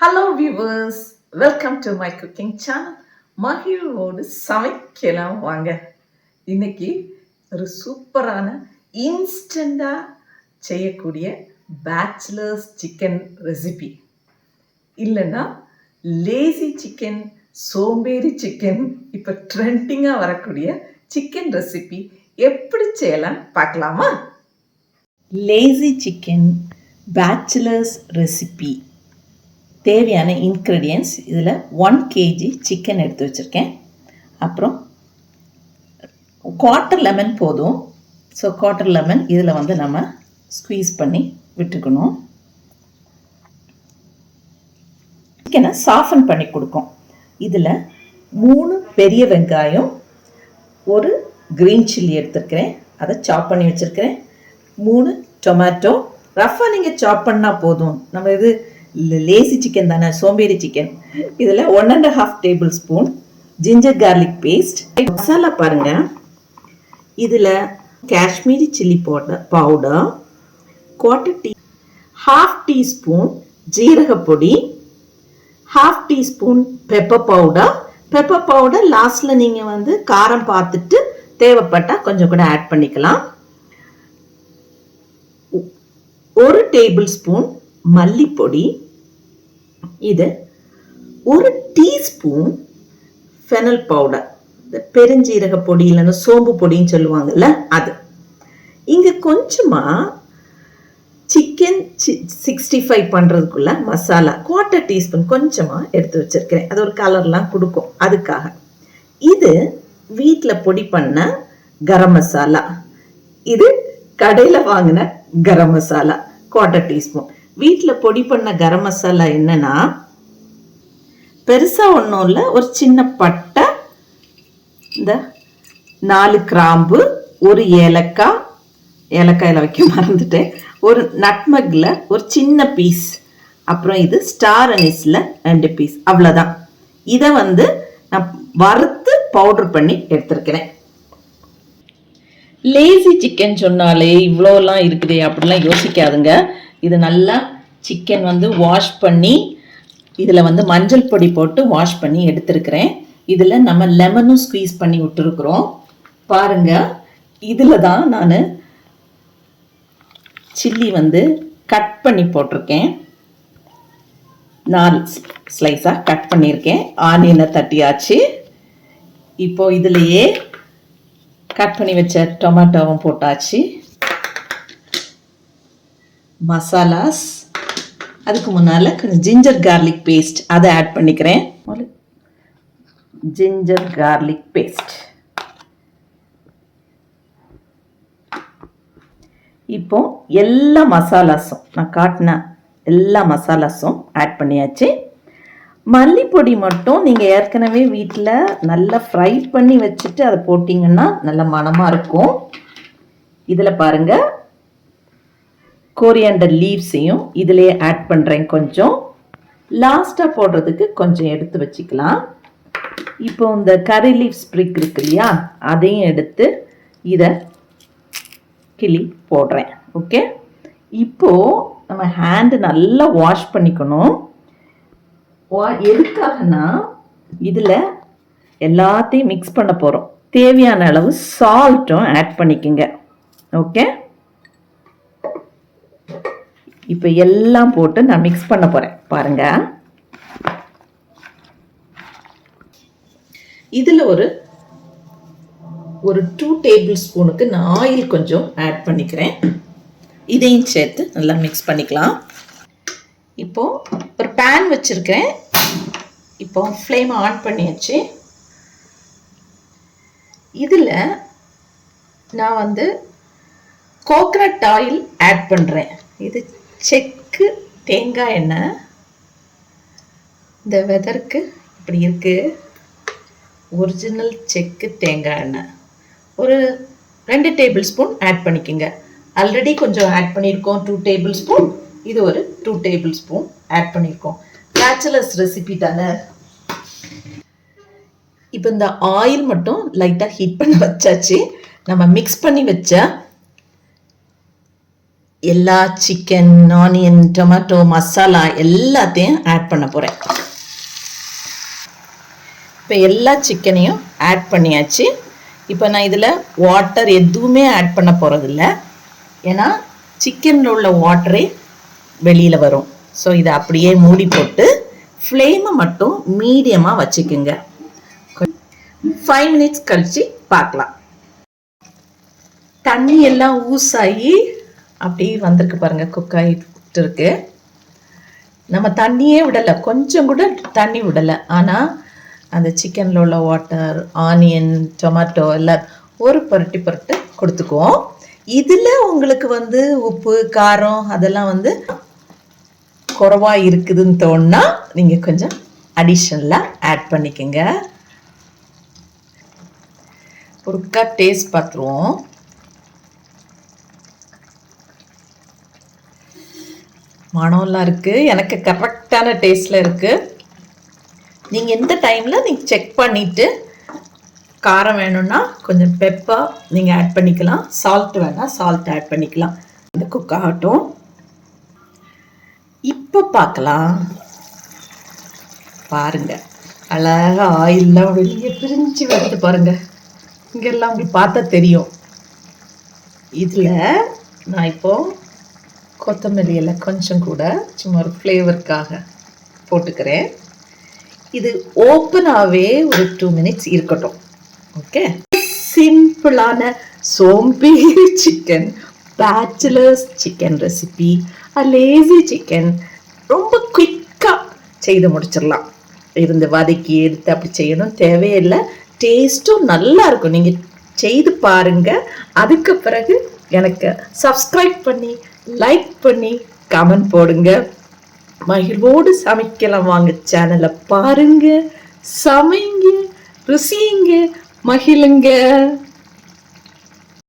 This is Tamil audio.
Hello viewers welcome to my cooking channel மகிழ்வோடு சமைக்கலாம் வாங்க. இன்னைக்கு ஒரு சூப்பரான இன்ஸ்டண்ட்டாக செய்யக்கூடிய பேச்சுலர்ஸ் சிக்கன் ரெசிபி இல்லைன்னா லேசி சிக்கன் சோம்பேறி சிக்கன் இப்போ ட்ரெண்டிங்காக வரக்கூடிய சிக்கன் ரெசிபி எப்படி செய்யலாம் பார்க்கலாமா? லேசி சிக்கன் பேச்சுலர்ஸ் ரெசிபி தேவையான இன்க்ரீடியன்ஸ் இதில் ஒன் கேஜி சிக்கன் எடுத்து வச்சுருக்கேன். அப்புறம் குவார்ட்டர் லெமன் போதும். ஸோ குவார்ட்டர் லெமன் இதில் வந்து நம்ம ஸ்குவீஸ் பண்ணி விட்டுக்கணும். சிக்கனை சாஃபன் பண்ணி கொடுக்கும். இதில் மூணு பெரிய வெங்காயம் ஒரு க்ரீன் சில்லி எடுத்துருக்கிறேன். அதை சாப் பண்ணி வச்சுருக்கிறேன். மூணு டொமேட்டோ ரஃபாக நீங்கள் சாப் பண்ணால் போதும். நம்ம இது லேசி சிக்கன் தானே சோம்பேறி சிக்கன் இதில் one and half tablespoon ginger garlic paste masala பாருங்கள் இதில் Kashmiri chilli powder powder quarter tea half teaspoon ஜீரகப்பொடி half teaspoon pepper powder pepper powder லாஸ்ட்டில் நீங்கள் வந்து காரம் பார்த்துட்டு தேவைப்பட்டால் கொஞ்சம் கூட ஆட் பண்ணிக்கலாம். ஒரு டேபிள் ஸ்பூன் மல்லிப்பொடி இது ஒரு டீஸ்பூன் ஃபெனல் பவுடர் இந்த பெருஞ்சீரக பொடி இல்லைன்னா சோம்பு பொடின்னு சொல்லுவாங்கல்ல அது. இங்கே கொஞ்சமாக சிக்கன் சிக்ஸ்டி ஃபைவ் பண்ணுறதுக்குள்ள மசாலா குவார்ட்டர் டீஸ்பூன் கொஞ்சமாக எடுத்து வச்சுருக்கிறேன். அது ஒரு கலர்லாம் கொடுக்கும் அதுக்காக. இது வீட்டில் பொடி பண்ண கரம் மசாலா. இது கடையில் வாங்கின கரம் மசாலா குவார்ட்டர் டீஸ்பூன் வீட்டில் பொடி பண்ண கரம் மசாலா என்னன்னா பெருசாக ஒன்றும் இல்லை ஒரு சின்ன பட்டை இந்த நாலு கிராம்பு ஒரு ஏலக்காய் ஏலக்காயில் வைக்க மறந்துட்டேன். ஒரு நட்மக்கில் ஒரு சின்ன பீஸ் அப்புறம் இது ஸ்டார் அனிஸில் ரெண்டு பீஸ் அவ்வளோதான் இதை வந்து நான் வறுத்து பவுடர் பண்ணி எடுத்திருக்கிறேன். லேசி சிக்கன் சொன்னாலே இவ்வளோலாம் இருக்குதே அப்படிலாம் யோசிக்காதுங்க. இது நல்லா சிக்கன் வந்து வாஷ் பண்ணி இதில் வந்து மஞ்சள் பொடி போட்டு வாஷ் பண்ணி எடுத்துருக்கிறேன். இதில் நம்ம லெமனும் ஸ்குவீஸ் பண்ணி விட்டுருக்குறோம். பாருங்க இதில் தான் நான் சில்லி வந்து கட் பண்ணி போட்டிருக்கேன். நாலு ஸ்லைஸாக கட் பண்ணியிருக்கேன். ஆனியனை தட்டியாச்சு. இப்போது இதுலேயே கட் பண்ணி வச்ச டொமேட்டோவும் போட்டாச்சு. மசாலாஸ். அதுக்கு முன்னால் கொஞ்சம் ஜிஞ்சர் கார்லிக் பேஸ்ட் அதை ஆட் பண்ணிக்கிறேன். ஜிஞ்சர் கார்லிக் பேஸ்ட் இப்போ எல்லா மசாலாஸும் நான் காட்டின எல்லா மசாலாஸும் ஆட் பண்ணியாச்சு. மல்லிப்பொடி மட்டும் நீங்கள் ஏற்கனவே வீட்டில் நல்லா ஃப்ரை பண்ணி வச்சுட்டு அதை போட்டிங்கன்னா நல்ல மணமாக இருக்கும். இதில் பாருங்கள் கோரியாண்டர் லீவ்ஸையும் இதிலே ஆட் பண்ணுறேன் கொஞ்சம். லாஸ்ட்டாக போடுறதுக்கு கொஞ்சம் எடுத்து வச்சுக்கலாம். இப்போ இந்த கரி லீவ் ஸ்ப்ரிக் இருக்கு இல்லையா அதையும் எடுத்து இதை கிளி போடுறேன். ஓகே இப்போது நம்ம ஹேண்டு நல்லா வாஷ் பண்ணிக்கணும். வா எதுக்காகனா இதில் எல்லாத்தையும் மிக்ஸ் பண்ண போகிறோம் தேவையான அளவு சால்ட்டும் ஆட் பண்ணிக்கோங்க. ஓகே இப்போ எல்லாம் போட்டு நான் மிக்ஸ் பண்ண போகிறேன் பாருங்கள் இதில் ஒரு ஒரு டூ டேபிள் ஸ்பூனுக்கு நான் ஆயில் கொஞ்சம் ஆட் பண்ணிக்கிறேன். இதையும் சேர்த்து நல்லா மிக்ஸ் பண்ணிக்கலாம். இப்போது ஒரு பேன் வச்சுருக்கேன் இப்போ ஃப்ளேம் ஆன் பண்ணியாச்சு. இதில் நான் வந்து கோகனட் ஆயில் ஆட் பண்ணுறேன் இது செக்கு தேங்காய் எண்ணெய். இந்த வெதருக்கு இப்படி இருக்குது ஒரிஜினல் செக்கு தேங்காய் எண்ணெய். ஒரு ரெண்டு டேபிள் ஸ்பூன் ஆட் பண்ணிக்கோங்க. ஆல்ரெடி கொஞ்சம் ஆட் பண்ணியிருக்கோம். Two tablespoon. இது ஒரு டூ டேபிள் ஸ்பூன் ஆட் பண்ணியிருக்கோம். பேச்சுலர்ஸ் ரெசிபி தானே? இப்போ இந்த ஆயில் மட்டும் லைட்டாக ஹீட் பண்ண வச்சாச்சு. நம்ம மிக்ஸ் பண்ணி வச்ச எல்லா சிக்கன் ஆனியன் டொமேட்டோ மசாலா எல்லாத்தையும் ஆட் பண்ண போகிறேன் இப்போ எல்லா சிக்கனையும் ஆட் பண்ணியாச்சு. இப்போ நான் இதில் வாட்டர் எதுவுமே ஆட் பண்ண போகிறதில்ல ஏன்னா சிக்கனில் உள்ள வாட்டரே வெளியில் வரும். ஸோ இதை அப்படியே மூடி போட்டு ஃப்ளேமை மட்டும் மீடியமாக வச்சுக்குங்க. ஃபைவ் மினிட்ஸ் கழித்து பார்க்கலாம். தண்ணி எல்லாம் ஊசாகி அப்படியே வந்திருக்கு பாருங்க குக் ஆகிட்டு இருக்கு நம்ம தண்ணியே விடலை கொஞ்சம் கூட தண்ணி விடலை. ஆனால் அந்த சிக்கனில் உள்ள வாட்டர் ஆனியன் டொமேட்டோ எல்லாம் ஒரு புரட்டி புரட்டு கொடுத்துக்குவோம். இதில் உங்களுக்கு வந்து உப்பு காரம் அதெல்லாம் வந்து குறவாக இருக்குதுன்னு தோணுனா நீங்கள் கொஞ்சம் அடிஷ்னலாக ஆட் பண்ணிக்கோங்க. பொருட்கா டேஸ்ட் பார்த்துருவோம். மனம்லாம் இருக்குது எனக்கு கரெக்டான டேஸ்ட்டில் இருக்குது நீங்கள் எந்த டைமில் நீங்கள் செக் பண்ணிவிட்டு காரம் வேணும்னா கொஞ்சம் பெப்பர் நீங்கள் ஆட் பண்ணிக்கலாம். சால்ட் வேணால் சால்ட் ஆட் பண்ணிக்கலாம். இந்த குக் ஆகட்டும். இப்போ பார்க்கலாம். பாருங்கள் அழகா ஆயில்லாம் வெளியே பிரிஞ்சு வருது பாருங்கள் இங்கெல்லாம் அப்படி பார்த்தா தெரியும். இதில் நான் இப்போது கொத்தமல்லி எல்லாம் கொஞ்சம் கூட சும்மா ஒரு ஃப்ளேவருக்காக போட்டுக்கிறேன். இது ஓப்பனாகவே ஒரு டூ மினிட்ஸ் இருக்கட்டும். ஓகே சிம்பிளான சோம்பேறி chicken bachelors chicken recipe lazy chicken ரொம்ப குயிக்காக செய்து முடிச்சிடலாம். இருந்து வதக்கி எடுத்து அப்படி செய்யணும். தேவையில்லை. டேஸ்ட்டும் நல்லா இருக்கும். நீங்கள் செய்து பாருங்க. அதுக்கு பிறகு எனக்கு சப்ஸ்கிரைப் பண்ணி லைக் பண்ணி கமெண்ட் போடுங்க. மகிழ்வோடு சமைக்கலாம் வாங்க சேனலை பாருங்க. சமைங்க ருசியுங்க மகிழுங்க.